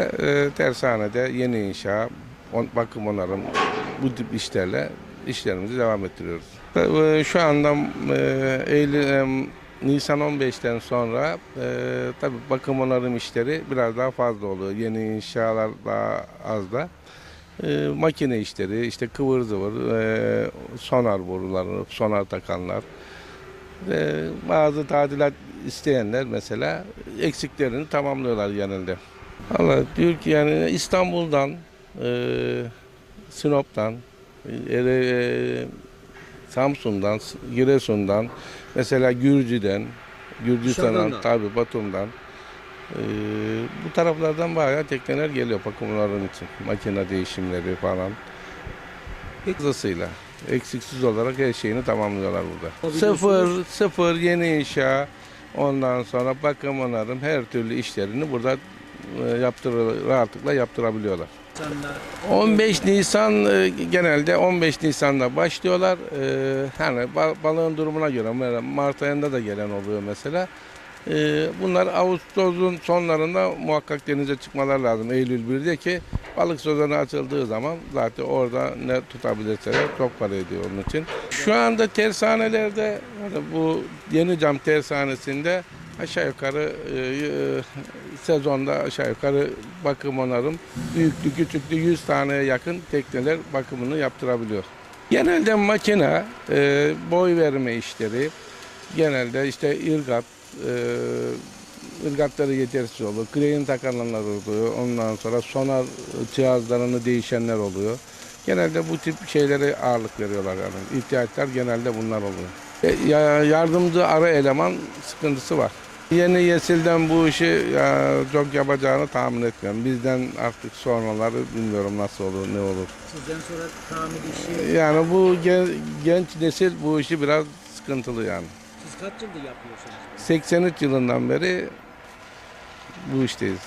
E, tersanede yeni inşa, on- bakım onarım bu tip işlerle işlerimizi devam ettiriyoruz. E, şu anda e, Eylül, e, Nisan 15'ten sonra e, tabii bakım onarım işleri biraz daha fazla oluyor. Yeni inşalar daha az da. E, makine işleri, işte kıvır zıvır, e, sonar boruları, sonar takanlar, e, bazı tadilat isteyenler mesela eksiklerini tamamlıyorlar genelde. Valla diyor ki yani İstanbul'dan, e, Sinop'tan, e, e, Samsun'dan, Giresun'dan, mesela Gürcü'den, Gürcistan'dan, da. tabi Batum'dan, e, bu taraflardan bayağı tekneler geliyor bakımların için. Makine değişimleri falan. Hızlısıyla, eksiksiz olarak her şeyini tamamlıyorlar burada. Sıfır, sıfır yeni inşa, ondan sonra bakım onarım her türlü işlerini burada e, yaptırı, rahatlıkla yaptırabiliyorlar. Sen de 15 Nisan e, genelde 15 Nisan'da başlıyorlar. Hani ba- balığın durumuna göre Mart ayında da gelen oluyor mesela. Bunlar Ağustos'un sonlarında muhakkak denize çıkmalar lazım Eylül 1'de ki balık sezonu açıldığı zaman zaten orada ne tutabilirseler çok para ediyor onun için. Şu anda tersanelerde bu yeni cam tersanesinde aşağı yukarı e, e, sezonda aşağı yukarı bakım onarım büyüklü küçüklü 100 taneye yakın tekneler bakımını yaptırabiliyor. Genelde makine, e, boy verme işleri, genelde işte irgat, e, ırgatları yetersiz oluyor. Kreyin takanlar oluyor. Ondan sonra sonar cihazlarını değişenler oluyor. Genelde bu tip şeylere ağırlık veriyorlar yani. İhtiyaçlar genelde bunlar oluyor. E, ya- yardımcı ara eleman sıkıntısı var. Yeni nesilden bu işi ya, çok yapacağını tahmin etmiyorum. Bizden artık sonraları bilmiyorum nasıl olur, ne olur. sizden sonra tamir işi. Yani bu gen- genç nesil bu işi biraz sıkıntılı yani. Siz kaç yıldır yapıyorsunuz? 83 yılından beri bu işteyiz.